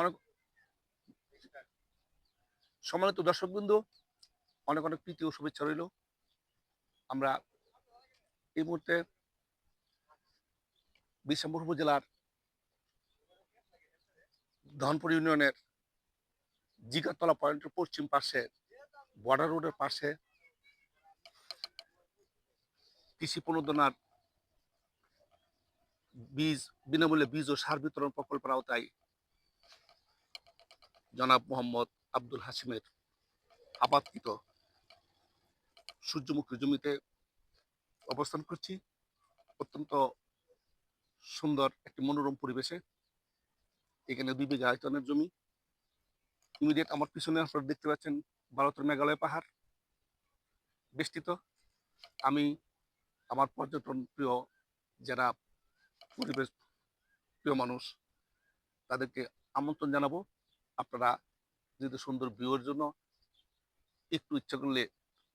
অনেক সম্মানিত দর্শকবৃন্দ, অনেক অনেক প্রীতি ও শুভেচ্ছা রইল। আমরা এই মুহূর্তে বিশামপুর উপজেলার ধনপুর ইউনিয়নের জিগাতলা পয়েন্টের পশ্চিম পাশে বর্ডার রোডের পাশে কৃষি প্রণোদনার বীজ, বিনামূল্যে বীজ ও সার বিতরণ প্রকল্পের আওতায় জনাব মোহাম্মদ আব্দুল হাসিমের আপাতকৃত সূর্যমুখী জমিতে অবস্থান করছি। অত্যন্ত সুন্দর একটি মনোরম পরিবেশে। এখানে দুই বিঘা আয়তনের জমি। ইমিডিয়েট আমার পিছনে আপনারা দেখতে পাচ্ছেন ভারতের মেঘালয় পাহাড় বেষ্টিত। আমি আমার পর্যটন প্রিয় যারা পরিবেশ প্রিয় মানুষ, তাদেরকে আমন্ত্রণ জানাব। আপনারা যদি সুন্দর ভিউর জন্য একটু ইচ্ছা করলে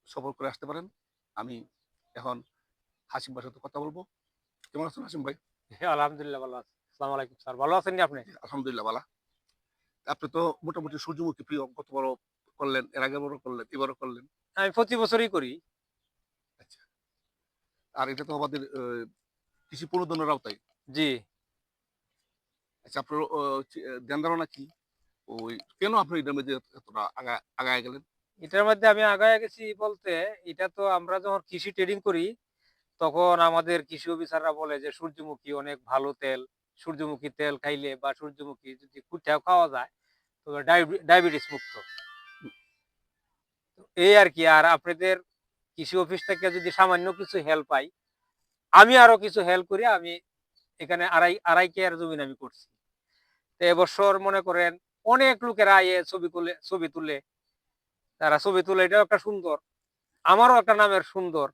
সফর করে আসতে পারেন। আমি এখন হাসিম ভাইয়ের সাথে কথা বলব। কেমন আছেন হাসিম ভাই? হ্যাঁ, আলহামদুলিল্লাহ ভালো আছি। আসসালামু আলাইকুম স্যার। ভালো আছেন আপনি? আলহামদুলিল্লাহ বালা আপনি তো মোটামুটি সূর্যমুখী প্রিয়। কত বড় করলেন এর আগে বড় করলেন এবারও করলেন। আমি প্রতি বছরই করি। আচ্ছা। আর এটা তো আমাদের কৃষি প্রণোদনের আওতায়। জি। আচ্ছা আপনার ধ্যান ধারণা কি ওই কেন আপনি এটার মধ্যে এতটা আগায় গেলেন? এটার মধ্যে আমি আগায় গেছি বলতে, এটা তো আমরা যখন কৃষি ট্রেডিং করি, তখন আমাদের কৃষি অফিসাররা বলে যে, সূর্যমুখী অনেক ভালো তেল, সূর্যমুখী তেল খাইলে বা সূর্যমুখী যদি কুঠাও খাওয়া যায় তো ডায়াবেটিস মুক্ত। এই আর কি, আর আপনাদের কৃষি অফিস থেকে যদি সামান্য কিছু হেল্প পাই, আমি আরও কিছু হেল্প করি, আমি এখানে আড়াই আড়াই কেয়ার জমিন আমি করছি। তো এবছর মনে করেন অনেক লোকেরা আয়ে ছবি তুলে ছবি তুলে। তারা ছবি তুলে, এটাও একটা সুন্দর। আমারও একটা নামের সুন্দর।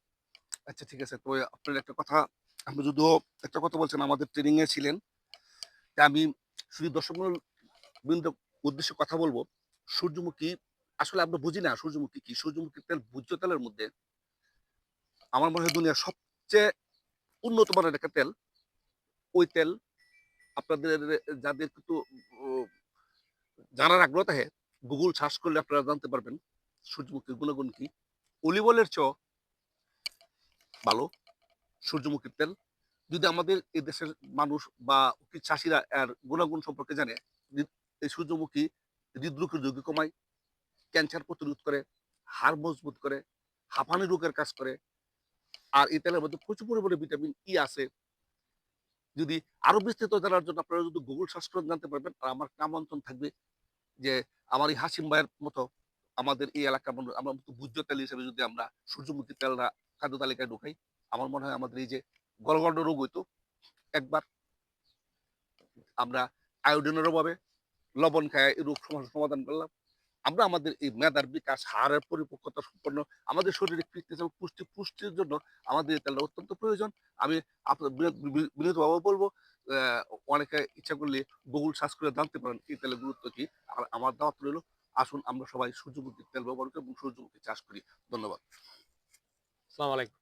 আচ্ছা ঠিক আছে। তো আপনার একটা কথা, আপনি যদিও একটা কথা বলছেন, আমাদের ট্রেনিং এ ছিলেন আমি শুধু দর্শক বৃন্দ উদ্দেশ্যে কথা বলব। সূর্যমুখী, আসলে আমরা বুঝি না সূর্যমুখী কি। সূর্যমুখী তেল ভোজ্য তেলের মধ্যে আমার মনে হয় দুনিয়ার সবচেয়ে উন্নত মানের একটা তেল। ওই তেল আপনাদের, যাদের কিন্তু জানার আগ্রহ থাকে গুগল সার্চ করলে আপনারা জানতে পারবেন সূর্যমুখীর গুণাগুণ কি। অলিভ অয়েলের চেয়েও ভালো সূর্যমুখীর তেল। যদি আমাদের এই দেশের মানুষ বা চাষিরা এর গুণাগুণ সম্পর্কে জানে এই সূর্যমুখী হৃদরোগের ঝুঁকি কমায় ক্যান্সার প্রতিরোধ করে, হাড় মজবুত করে, হাঁপানি রোগের কাজ করে, আর এই তেলের মধ্যে প্রচুর পরিমাণে ভিটামিন ই আছে যদি আরও বিস্তৃত জানার জন্য আপনারা যদি গুগল সার্চ করে জানতে পারবেন, আর আমার আমন্ত্রণ থাকবে যে আমার এই হাসিম ভাইয়ের মতো আমাদের এই এলাকার মানুষ, আমরা মতো ভোজ্য তেল হিসেবে যদি আমরা সূর্যমুখী তেলরা খাদ্য তালিকায় ঢুকাই, আমার মনে হয় আমাদের এই যে গলগণ্ড রোগ হইতো, একবার আমরা আয়োডিনের অভাবে লবণ খায় এই রোগ সমাধান করলাম। আমরা আমাদের এই মেধার বিকাশ হাড়ের পরিপক্কতা সম্পন্ন, আমাদের শরীরে ফিটনেস এবং পুষ্টি, পুষ্টির জন্য আমাদের তেলটা অত্যন্ত প্রয়োজন। আমি আপনার বিনীতভাবে বলব অনেকে ইচ্ছা করলে গুগল সার্চ করে জানতে পারেন এই তেলের গুরুত্ব কি। আর আমার দাওয়াত রইল, আসুন আমরা সবাই সূর্যমুখী তেল ব্যবহার করি এবং সূর্যমুখী চাষ করি। ধন্যবাদ। আসসালামু আলাইকুম।